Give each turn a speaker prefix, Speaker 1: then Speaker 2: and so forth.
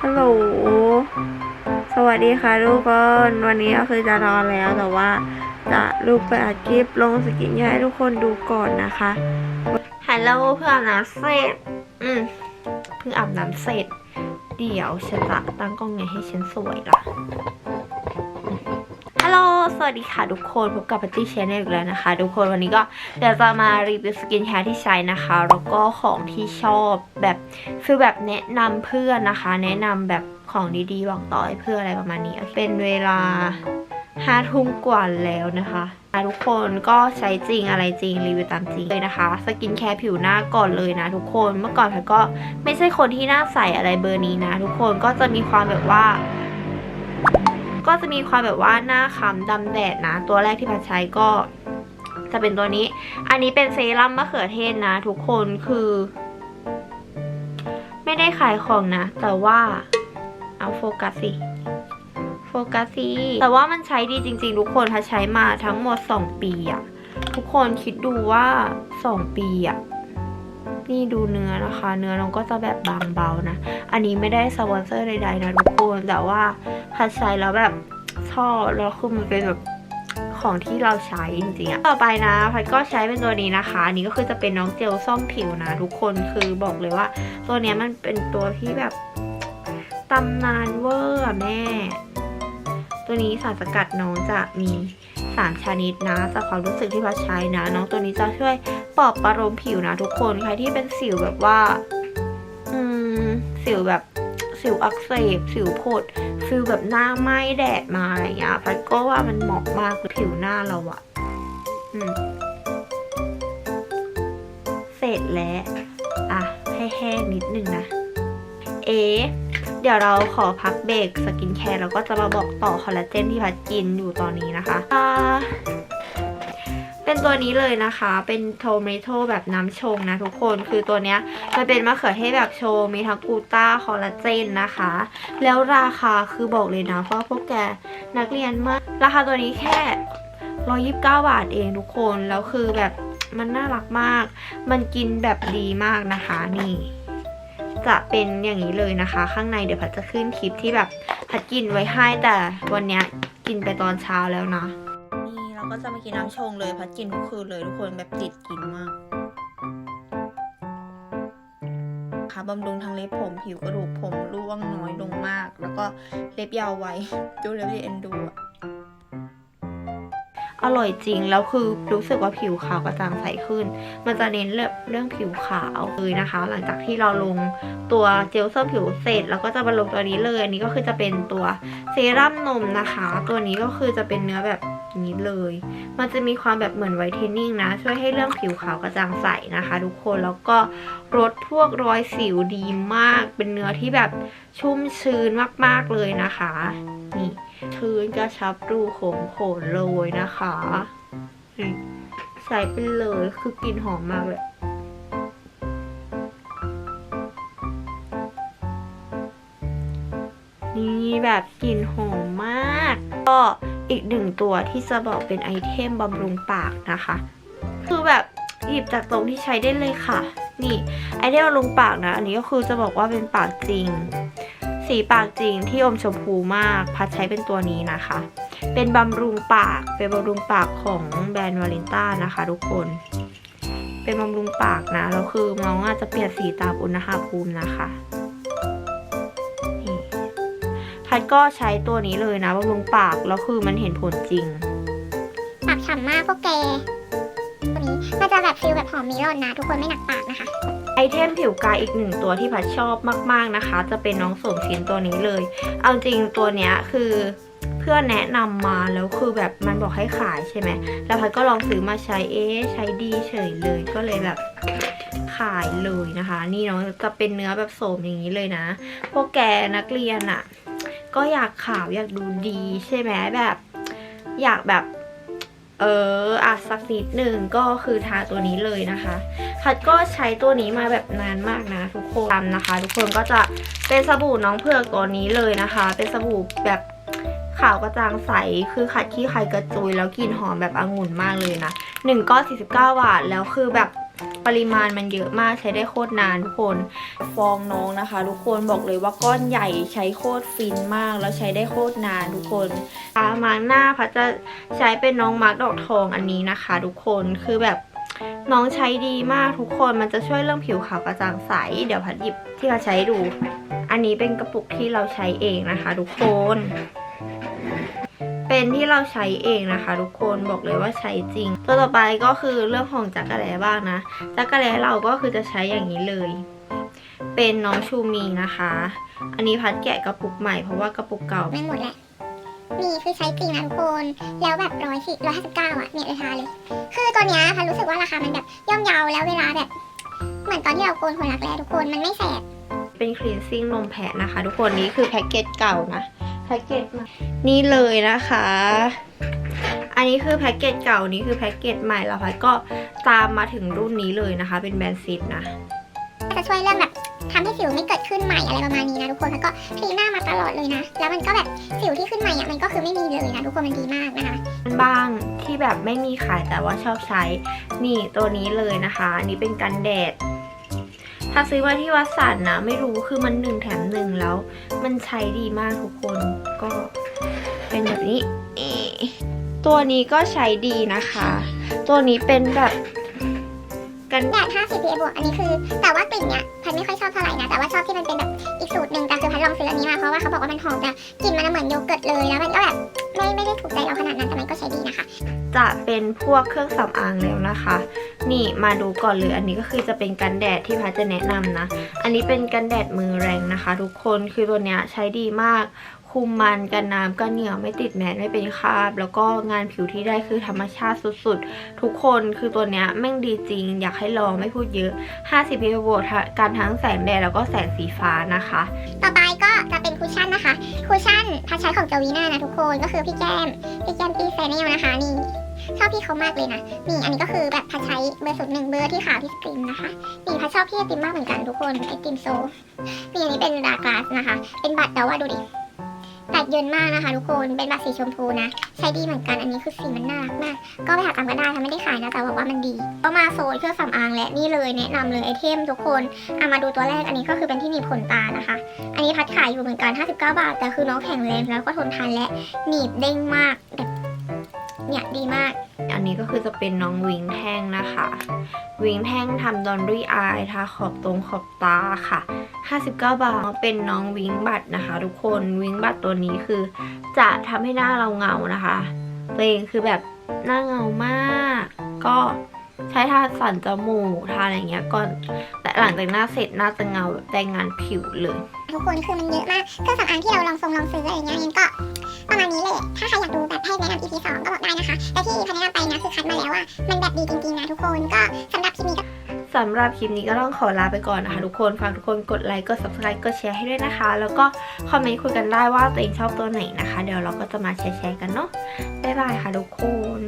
Speaker 1: ฮัลโหล สวัสดีค่ะทุกคน วันนี้ก็คือจะนอนแล้วแต่ว่า จะลุกไปอัดคลิปลงสกินให้ทุกคนดูก่อนนะคะฮัลโหลเพื่อนอาบน้ำเสร็จ อืม เพิ่งอาบน้ำเสร็จ เดี๋ยวฉันจะตั้งกล้องไงให้ฉันสวยล่ะ สวัสดีค่ะทุกคนพบกับพัตตี้ชแนลอีกแล้วนะคะ ทุกคนวันนี้ก็เดี๋ยวจะมารีวิวสกินแคร์ที่ใช้นะคะ แล้วก็ของที่ชอบแบบคือแบบแนะนำเพื่อนนะคะ แนะนำแบบของดีๆบอกต่อให้เพื่อนอะไรประมาณนี้ เป็นเวลาห้าทุ่มกว่าแล้วนะคะอะทุกคนก็ใช้จริงอะไรจริงรีวิวตามจริงเลยนะคะ สกินแคร์ผิวหน้าก่อนเลยนะทุกคนเมื่อก่อนแพทก็ไม่ใช่คนที่หน้าใสอะไรเบอร์นี้นะ ทุกคนก็จะมีความแบบว่า ก็จะมีความแบบว่าหน้าคล้ำดำแดดนะ ตัวแรกที่พัดใช้ก็จะเป็นตัวนี้ อันนี้เป็นเซรั่มมะเขือเทศนะ ทุกคนคือ ไม่ได้ขายของนะ แต่ว่าเอาโฟกัสสิโฟกัสสิแต่ว่ามันใช้ดีจริง ๆ ทุกคนพัดใช้มาทั้งหมด 2 ปีอะทุกคนคิดดูว่า 2 ปีอะ นี่ดูเนื้อนะคะ เนื้อน้องก็จะแบบบางเบานะ อันนี้ไม่ได้สปอนเซอร์ใดๆนะทุกคนแต่ว่าพัดใช้แล้วแบบชอบแล้วคือมันเป็นแบบของที่เราใช้จริงๆอะต่อไปนะพัดก็ใช้เป็นตัวนี้นะคะอันนี้ก็คือจะเป็นน้องเจลซ่อมผิวนะทุกคนคือบอกเลยว่า ตัวนี้มันเป็นตัวที่แบบตำนานเวอร์แม่ ตัวนี้สารสกัดน้องจะมีสามชนิดนะจากความรู้สึกที่พัดใช้นะ น้องตัวนี้จะช่วยปลอบประโลมผิวนะทุกคนใครที่เป็นสิวแบบว่า อืม สิวแบบสิวอักเสบ สิวผดฟิลแบบหน้าไหม้แดดมาอะไรอย่างเงี้ยพัดก็ว่ามันเหมาะมากกับผิวหน้าเราอะอืมเสร็จแล้ว อะให้แห้งนิดนึงนะ เอ๊ เดี๋ยวเราขอพักเบรกสกินแคร์แล้วก็จะมาบอกต่อคอลลาเจนที่พัดกินอยู่ตอนนี้นะคะอ่าเป็นตัวนี้เลยนะคะ เป็นโทเมโตแบบน้ำชงนะทุกคน คือตัวเนี้ยมันเป็นมะเขือเทศแบบโชว์มีทั้งกูต้าคอลลาเจนนะคะ แล้วราคาคือบอกเลยนะเพราะพวกแกนักเรียนมากราคาตัวนี้แค่129บาทเองทุกคน แล้วคือแบบมันน่ารักมาก มันกินแบบดีมากนะคะนี่ จะเป็นอย่างนี้เลยนะคะ ข้างในเดี๋ยวพัดจะขึ้นคลิปที่แบบพัดกินไว้ให้แต่วันนี้กินไปตอนเช้าแล้วนะ นี่เราก็จะมากินน้ำชงเลยพัดกินทุกคืนเลยทุกคนแบบติดกินมากค่ะบำรุงทั้งเล็บผมผิวกระดูกผมร่วงน้อยลงมาก แล้วก็เล็บยาวไวดูเล็บดีเอ็นดูอะ อร่อยจริง แล้วคือรู้สึกว่าผิวขาวกระจ่างใสขึ้น มันจะเน้นเรื่องเรื่องผิวขาวเลยนะคะ หลังจากที่เราลงตัวเจลเซอร์ผิวเสร็จแล้วก็จะมาลงตัวนี้เลยอันนี้ก็คือจะเป็นตัวเซรั่มนมนะคะ ตัวนี้ก็คือจะเป็นเนื้อแบบนี้เลย มันจะมีความแบบเหมือนไวท์เทนนิ่งนะ ช่วยให้เรื่องผิวขาวกระจ่างใสนะคะ ทุกคนแล้วก็ลดพวกรอยสิวดีมาก เป็นเนื้อที่แบบชุ่มชื้นมากๆเลยนะคะ นี่ ชื้นกระชับรูขุมขนเลยนะคะนี่ไปเลยคือกลิ่นหอมมากเลยนี่แบบกลิ่นหอมมาก ก็อีกหนึ่งตัวที่จะบอกเป็นไอเทมบำรุงปากนะคะ คือแบบหยิบจากตรงที่ใช้ได้เลยค่ะ นี่ไอเทมบำรุงปากนะ อันนี้ก็คือจะบอกว่าเป็นปากจริง สีปากจริงที่อมชมพูมาก พัดใช้เป็นตัวนี้นะคะ เป็นบำรุงปาก เป็นบำรุงปากของแบรนด์วาเลนต้านะคะ ทุกคน เป็นบำรุงปากนะ แล้วคือน้องอาจจะเปลี่ยนสีตามอุณหภูมินะคะพัดก็ใช้ตัวนี้เลยนะบำรุงปาก แล้วคือมันเห็นผลจริง
Speaker 2: ปากฉ่ำมากพวกแกตัวนี้มันจะแบบฟิลแบบหอมเมลอนนะ ทุกคนไม่หนักปากนะคะ
Speaker 1: ไอเทมผิวกายอีกหนึ่งตัวที่พัดชอบมาก ๆนะคะ จะเป็นน้องโสมชินตัวนี้เลย เอาจริงตัวเนี้ยคือเพื่อนแนะนำมาแล้วคือแบบมันบอกให้ขายใช่ไหมแล้วพัดก็ลองซื้อมาใช้เอ๊ะใช้ดีเฉยเลยก็เลยแบบขายเลยนะคะ นี่น้องจะเป็นเนื้อแบบโสมอย่างนี้เลยนะ พวกแกนักเรียนอะ่ะ ก็อยากขาวอยากดูดีใช่ไหมแบบ อยากแบบ เอออะสักนิดหนึ่งก็คือทาตัวนี้เลยนะคะ พัดก็ใช้ตัวนี้มาแบบนานมากนะ ทุกคนนะคะ ทุกคนก็จะเป็นสบู่น้องเผือกตัวนี้เลยนะคะ เป็นสบู่แบบขาวกระจ่างใส คือขัดขี้ใครกระจุยแล้วกลิ่นหอมแบบองุ่นมากเลยนะหนึ่งก้อน49 บาท แล้วคือแบบ ปริมาณมันเยอะมากใช้ได้โคตรนานทุกคนฟองน้องนะคะ ทุกคนบอกเลยว่าก้อนใหญ่ใช้โคตรฟินมาก แล้วใช้ได้โคตรนานทุกคนตามาหน้าพัดจะใช้เป็นน้องมาร์กดอกทองอันนี้นะคะ ทุกคนคือแบบน้องใช้ดีมากทุกคนมันจะช่วยเรื่องผิวขาวกระจ่างใส เดี๋ยวพัดหยิบที่เราใช้ดู อันนี้เป็นกระปุกที่เราใช้เองนะคะ ทุกคน เป็นที่เราใช้เองนะคะ ทุกคนบอกเลยว่าใช้จริง ตัวต่อไปก็คือเรื่องของจักรแล้บ้างนะจักรแล้เราก็คือจะใช้อย่างนี้เลย เป็นน้องชูมีนะคะ อันนี้พัดแกะกระปุกใหม่เพราะว่ากระปุกเก่า
Speaker 2: ไม่หมดแหละนี่คือใช้จริงนะทุกคนแล้วแบบร้อยสิร้อยห้าสิบเก้าอะเนี่ยราคาเลย คือตัวเนี้ยพันรู้สึกว่าราคามันแบบย่อมเยาแล้วเวลาแบบ เหมือนตอนที่เราโกนขนรักแร้ทุกคนมันไม่แสบ
Speaker 1: เป็นคลีนซิ่งนมแพะนะคะ ทุกคนนี่คือแพ็กเกจเก่านะแพ็กเกจใหม่ นี่เลยนะคะ อันนี้คือแพ็กเกจเก่านี่คือแพ็กเกจใหม่แล้วพัดก็ตามมาถึงรุ่นนี้เลยนะคะ เป็นแบรนด์ซิดนะ
Speaker 2: จะช่วยเรื่องแบบทำให้สิวไม่เกิดขึ้นใหม่อะไรประมาณนี้นะทุกคนแล้วก็คลีนหน้ามาตลอดเลยนะ แล้วมันก็แบบสิวที่ขึ้นใหม่อะมันก็คือไม่มีเลยนะทุกคนมันดีมากนะคะ
Speaker 1: บ้างที่แบบไม่มีขายแต่ว่าชอบใช้นี่ตัวนี้เลยนะคะอันนี้เป็นกันแดด ถ้าซื้อมาที่วัดสันนะ ไม่รู้คือมันหนึ่งแถมหนึ่งแล้ว มันใช้ดีมากทุกคนก็ เป็นแบบนี้เอ๊ะตัวนี้ก็ใช้ดีนะคะ ตัวนี้เป็นแบบกัน
Speaker 2: แดด50 PA บวก อันนี้คือ แต่ว่ากลิ่นเนี้ยพันไม่ค่อยชอบเท่าไหร่นะ แต่ว่าชอบที่มันเป็นแบบอีกสูตรหนึ่งแต่คือพันลองซื้ออันนี้มาเพราะว่าเขาบอกว่ามันหอมแต่กลิ่นมันเหมือนโยเกิร์ตเลย แล้วมันก็แบบไม่ไม่ได้ถูกใจเราขนาดนั้น แต่มันก็ใช้ดีนะคะ
Speaker 1: จะเป็นพวกเครื่องสำอางแล้วนะคะ นี่มาดูก่อนเลย อันนี้ก็คือจะเป็นกันแดดที่พัชจะแนะนำนะ อันนี้เป็นกันแดดมือแรงนะคะ ทุกคน คือตัวเนี้ยใช้ดีมาก คุมมันกันน้ำกันเหนียวไม่ติดแมสไม่เป็นคราบ แล้วก็งานผิวที่ได้คือธรรมชาติสุดๆ ทุกคนคือตัวเนี้ยแม่งดีจริง อยากให้ลองไม่พูดเยอะ 50 PA บวกการทั้งแสงแดดแล้วก็แสงสีฟ้านะคะ
Speaker 2: ต่อไปก็จะเป็นคุชชั่นนะคะ คุชชั่นพัชใช้ของเจวีน่านะทุกคนก็คือพี่แก้มพี่แก้มตี้แฟนเนลนะคะนี่ชอบพี่เขามากเลยนะ นี่อันนี้ก็คือแบบพัชใช้เบอร์สุดหนึ่งเบอร์ที่ขาวที่สกรีนนะคะ นี่พัชชอบพี่ไอติมมากเหมือนกันทุกคนไอติมโซนี่อันนี้เป็นดากลาสนะคะ เป็นบัตรแต่ว่าดูดิ ตัดเยินมากนะคะทุกคนเป็นบัตรสีชมพูนะ ใช้ดีเหมือนกันอันนี้คือสีมันน่ารักมาก ก็ไปหาตามกันได้ค่ะไม่ได้ขายนะแต่บอกว่ามันดีก็มาโซนเครื่องสำอางและนี่เลยแนะนำเลยไอเทมทุกคนเอามาดูตัวแรกอันนี้ก็คือเป็นที่หนีบขนตานะคะ อันนี้พัดขายอยู่เหมือนกัน 59 บาท แต่คือน้องแข็งแรงแล้วก็ทนทานและหนีบเด้งมากแบบเนี่ยดีมาก
Speaker 1: อันนี้ก็คือจะเป็นน้องวิงแท่งนะ วิงแท่งทำดอนรี่อายทาขอบตรงขอบตาค่ะ 59 บาทเป็นน้องวิงบัตนะคะ ทุกคนวิงบัตตัวนี้คือ จะทำให้หน้าเราเงานะคะตัวเองคือแบบหน้าเงามาก ก็ใช้ทาสันจมูกทาอะไรเงี้ยก่อนแต่หลังจากหน้าเสร็จหน้าจะเงาแบบได้งานผิวเลย
Speaker 2: ทุกคนคือมันเยอะมากเครื่องสำอางที่เราลองทรงลองซื้ออะไรเงี้ยงั้นก็ ประมาณนี้เลยถ้าใครอยากดูแบบให้แนะนำ EP2 ก็บอกได้นะคะ แต่ที่พันแนะนำไปนะคือคัดมาแล้วว่า มันแบบดีจริงๆนะทุกคน ก็สำหรับคลิปนี้ก็
Speaker 1: สำหรับคลิปนี้ก็ต้องขอลาไปก่อนนะคะทุกคนฝากทุกคนกดไลค์กด subscribe กดแชร์ให้ด้วยนะคะ แล้วก็คอมเมนต์คุยกันได้ว่าตัวเองชอบตัวไหนนะคะ เดี๋ยวเราก็จะมาแชร์ๆกันเนาะบ๊ายบายค่ะทุกคน